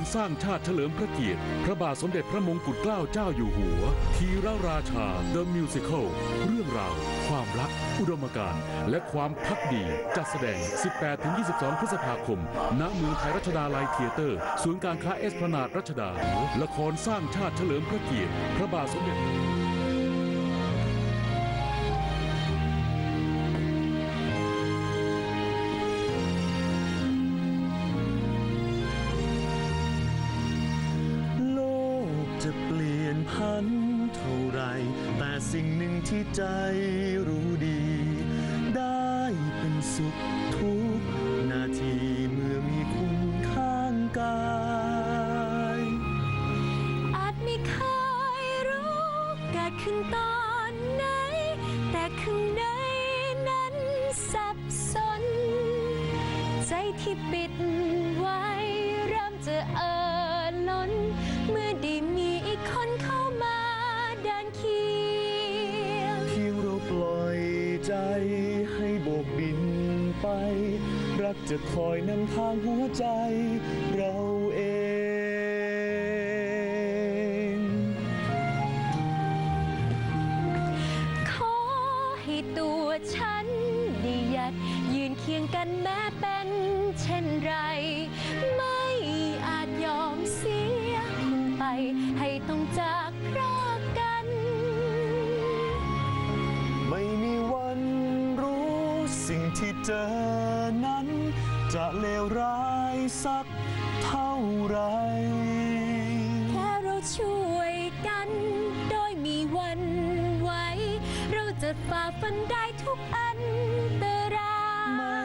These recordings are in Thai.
รสร้างชาติเฉลิมพระเกียรติ พระบาทสมเด็จพระมงกุฎเกล้าเจ้าอยู่หัว ทีรราชา The Musical เรื่องราว ความรัก อุดมการณ์ และความพักดี จัดแสดง 18-22 พฤษภาคม ณ เมืองไทยรัชดาลัยเทียเตอร์ ศูนย์การค้าเอสพนาดรัชดา ละครสร้างชาติเฉลิมพระเกียรติ พระบาทสมเด็จ พันเท่าไร แต่สิ่งหนึ่งที่ใจรู้ดี ได้เป็นสุขทุกนาทีเมื่อมีคุณข้างกายอาจไม่เคยรู้เกิดขึ้นตอนไหน แต่ข้างในนั้นสับสน ใจที่ปิด ใจให้โบกบินไป รักจะคอยนำทางหัวใจเราเองขอให้ตัวฉันได้ยัดยืนเคียงกันแม้เป็นเช่นไร ไม่อาจยอมเสียคุณไป ให้ต้องจากพรา ที่เจอนั้น จะเลวร้ายสักเท่าไหรแค่เราช่วยกัน โดยมีวันไหวเราจะฝ่าฟันได้ทุกอันตรายไม่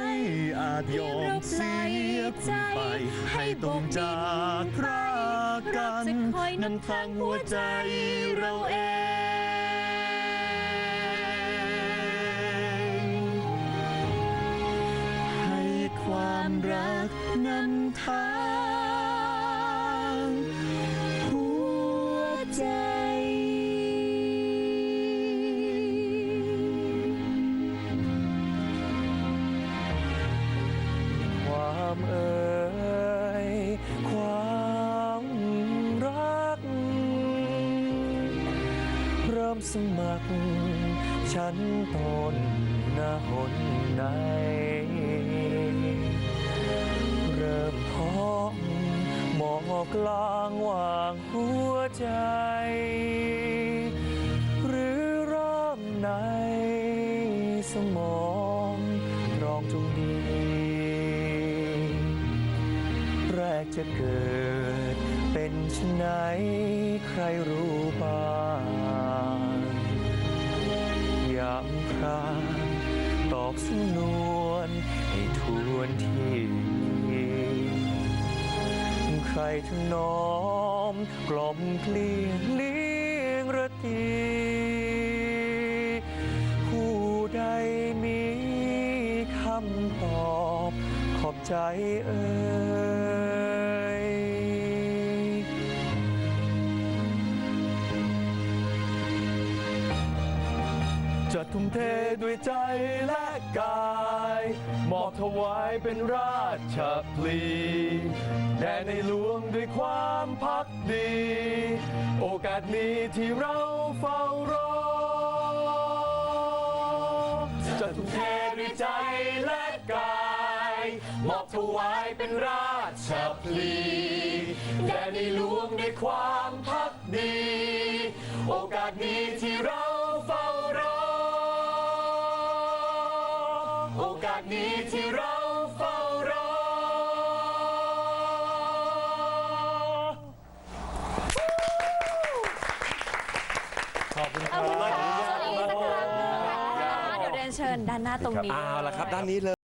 อาจยอมเสียคุณไป ให้ต้องจากพรากกันนำทางหัวใจเราเอง นำทางหัวใจ ความเอ่ยความรัก เริ่มสมัคร ฉันตน อกลางวางหัวใจ หรือริ่มในสมองรองจงดี แรกจะเกิดเป็นชนไหนใครรู้บ้างยามครางตอกสำนวนให้ทวนทีใค รทั้งน้อม กล่อมเกลี้ยงเลี้ยงระตีผู้ใดมีคำตอบขอบใจเอ่ยจะทุ่มเทด้วยใจและกาย มอบถวายเป็นราชพลีแด่ในหลวงด้วยความพักดี โอกาสนี้ที่เราเฝ้ารอ จะทุ่มเทด้วยใจและกายมอบถวายเป็นราชพลีแด่ในหลวงด้วยความพักดี โอกาสนี้ที่เรา อกาสนี้ที่เราเฝ้ารอ ขอบคุณคขอบคุณรับค่ะสวัสดีนะคะเดี๋ยวเรียนเชิญด้านหน้าตรงนี้ เอาละครับ ด้านนี้เลย